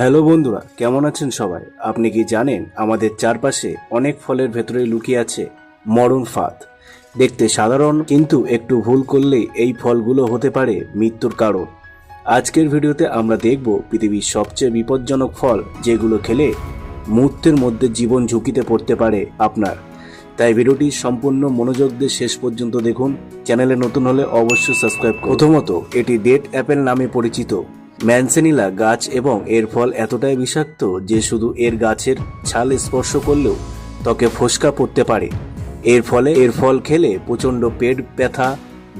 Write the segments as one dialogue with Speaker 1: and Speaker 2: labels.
Speaker 1: Hello বন্ধুরা, কেমন আছেন সবাই? আপনি কি জানেন আমাদের চারপাশে অনেক ফলের ভেতরে লুকিয়ে আছে মরণ ফাঁদ। দেখতে সাধারণ, কিন্তু একটু ভুল করলেই এই ফলগুলো হতে পারে মৃত্যুর কারণ। আজকের ভিডিওতে আমরা দেখব পৃথিবীর সবচেয়ে বিপজ্জনক ফল, যেগুলো খেলে মুহূর্তের মধ্যে জীবন ঝুঁকিতে পড়তে পারে আপনার। তাই ভিডিওটি সম্পূর্ণ মনোযোগ দিয়ে শেষ পর্যন্ত দেখুন। চ্যানেলে নতুন হলে অবশ্যই সাবস্ক্রাইব প্রথমত, এটি ডেট অ্যাপেল নামে পরিচিত। ম্যানসেনিলা গাছ এবং এর ফল এতটাই বিষাক্ত যে শুধু এর গাছের ছাল স্পর্শ করলেও ত্বকে ফোসকা পড়তে পারে। এর ফলে এর ফল খেলে প্রচণ্ড পেট ব্যথা,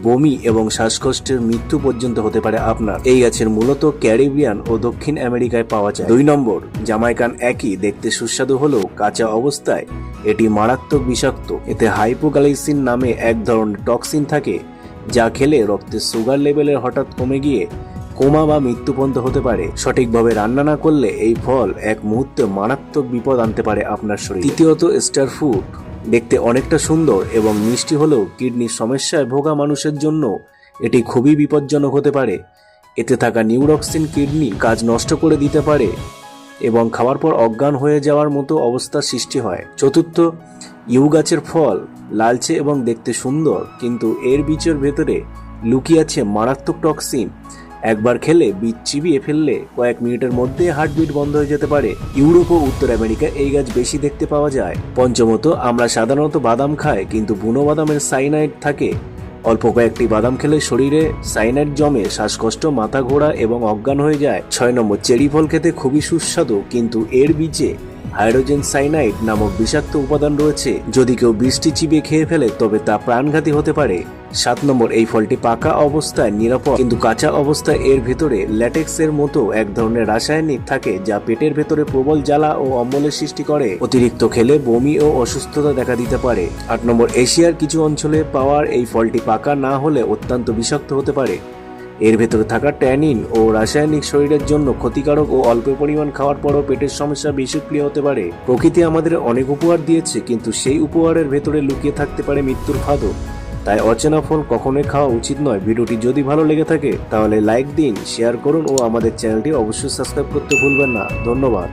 Speaker 1: বমি এবং শ্বাসকষ্টের মৃত্যু পর্যন্ত হতে পারে আপনার। এই গাছের মূলত ক্যারিবিয়ান ও দক্ষিণ আমেরিকায় পাওয়া যায়। দুই নম্বর, জামাইকান একই দেখতে সুস্বাদু হলেও কাঁচা অবস্থায় এটি মারাত্মক বিষাক্ত। এতে হাইপোগ্লাইসিন নামে এক ধরনের টক্সিন থাকে, যা খেলে রক্তের সুগার লেভেলের হঠাৎ কমে গিয়ে কোমা বা মৃত্যুপন্ত হতে পারে। সঠিকভাবে রান্না না করলে এই ফল এক মুহূর্তে মারাত্মক বিপদ আনতে পারে আপনার শরীরে। তৃতীয়ত, স্টার ফুড। দেখতে অনেকটা সুন্দর এবং মিষ্টি হলেও কিডনির সমস্যায় ভোগা মানুষের জন্য এটি খুবই বিপজ্জনক হতে পারে। এতে থাকা নিউরক্সিন কিডনি কাজ নষ্ট করে দিতে পারে এবং খাওয়ার পর অজ্ঞান হয়ে যাওয়ার মতো অবস্থার সৃষ্টি হয়। চতুর্থ, ইউ গাছের ফল লালচে এবং দেখতে সুন্দর, কিন্তু এর বীজের ভেতরে লুকিয়ে আছে মারাত্মক টক্সিন। একবার খেলে বীজ চিবিয়ে ফেললে কয়েক মিনিটের মধ্যে হার্টবিট বন্ধ হয়ে যেতে পারে। ইউরোপ ও উত্তর আমেরিকা এই গাছ বেশি দেখতে পাওয়া যায়। পঞ্চমত, আমরা সাধারণত বাদাম খাই, কিন্তু বুনো বাদামের সাইনাইড থাকে। অল্প কয়েকটি বাদাম খেলে শরীরে সাইনাইড জমে শ্বাসকষ্ট, মাথা ঘোরা এবং অজ্ঞান হয়ে যায়। ছয় নম্বর, চেরি ফল খেতে খুবই সুস্বাদু, কিন্তু এর বীজে হাইড্রোজেন সাইনাইড নামক বিষাক্ত উপাদান রয়েছে। যদি কেউ বৃষ্টি চিবিয়ে খেয়ে ফেলে, তবে তা প্রাণঘাতী হতে পারে। সাত নম্বর, এই ফলটি পাকা অবস্থায় নিরাপদ, কিন্তু কাঁচা অবস্থায় এর ভেতরে ল্যাটেক্স এর মতো এক ধরনের রাসায়নিক থাকে যা পেটের ভেতরে প্রবল জ্বালা ও অম্বলের সৃষ্টি করে। অতিরিক্ত খেলে বমি ও অসুস্থতা দেখা দিতে পারে। আট নম্বর, এশিয়ার কিছু অঞ্চলে পাওয়ার এই ফলটি পাকা না হলে অত্যন্ত বিষাক্ত হতে পারে। এর ভেতরে থাকা ট্যানিন ও রাসায়নিক শরীরের জন্য ক্ষতিকারক ও অল্প পরিমাণ খাওয়ার পরও পেটের সমস্যা বিষক্রিয়া হতে পারে। প্রকৃতি আমাদের অনেক উপহার দিয়েছে, কিন্তু সেই উপহারের ভেতরে লুকিয়ে থাকতে পারে মৃত্যুর ফাঁদও। তাই অচেনা ফল কখনোই খাওয়া উচিত নয়। ভিডিওটি যদি ভালো লেগে থাকে, তাহলে লাইক দিন, শেয়ার করুন ও আমাদের চ্যানেলটি অবশ্যই সাবস্ক্রাইব করতে ভুলবেন না। ধন্যবাদ।